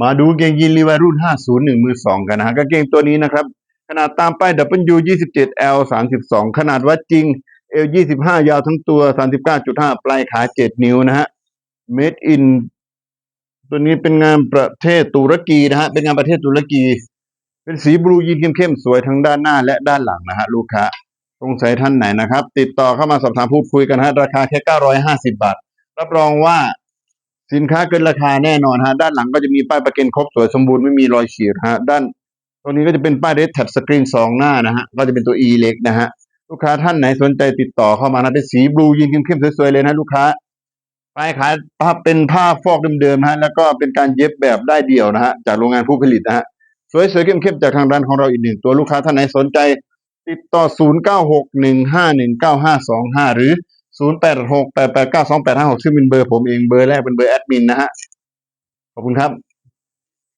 มาดูเกงยีนลีวารุ่น 501 มือ 2 กันนะฮะกางเกงตัวนี้นะครับ ขนาดตามป้าย W 27 L 32 ขนาดวัดจริง L 25 ยาวทั้งตัว 39.5 ปลายขา 7 นิ้วนะฮะ Made in ตัวนี้เป็นงานประเทศตุรกีนะฮะ เป็นงานประเทศตุรกี เป็นสีบลูยีนเข้มๆ สวยทั้งด้านหน้าและด้านหลังนะฮะ ลูกค้าสงสัยท่านไหนนะครับ ติดต่อเข้ามาสอบถามพูดคุยกันฮะ ราคาแค่ 950 บาท รับรองว่า สินค้าเกินราคาแน่นอนฮะ ด้านหลังก็จะมีป้ายประกันครบสวยสมบูรณ์ไม่มีรอยขีดฮะ ด้านตรงนี้ก็จะเป็นป้ายเรดแท็บสกรีนสองหน้านะฮะ ก็จะเป็นตัว E เล็กนะฮะ ลูกค้าท่านไหนสนใจติดต่อเข้ามานะเป็นสีบลูยีนเข้มๆสวยๆเลยนะลูกค้าปลายขาผ้าเป็นผ้าฟอกเดิมๆฮะ แล้วก็เป็นการเย็บแบบได้เดี่ยวนะฮะ จากโรงงานผู้ผลิตนะฮะ สวยๆเข้มๆจากทางร้านของเราอีกหนึ่งตัวลูกค้าท่านไหนสนใจ ติดต่อ 0961519525 หรือ ศูนย์แปดหกแปดแปดเก้าสองแปดห้าหกชื่อมินเบอร์ผมเองเบอร์แรกเป็นเบอร์แอดมินนะฮะ ขอบคุณครับ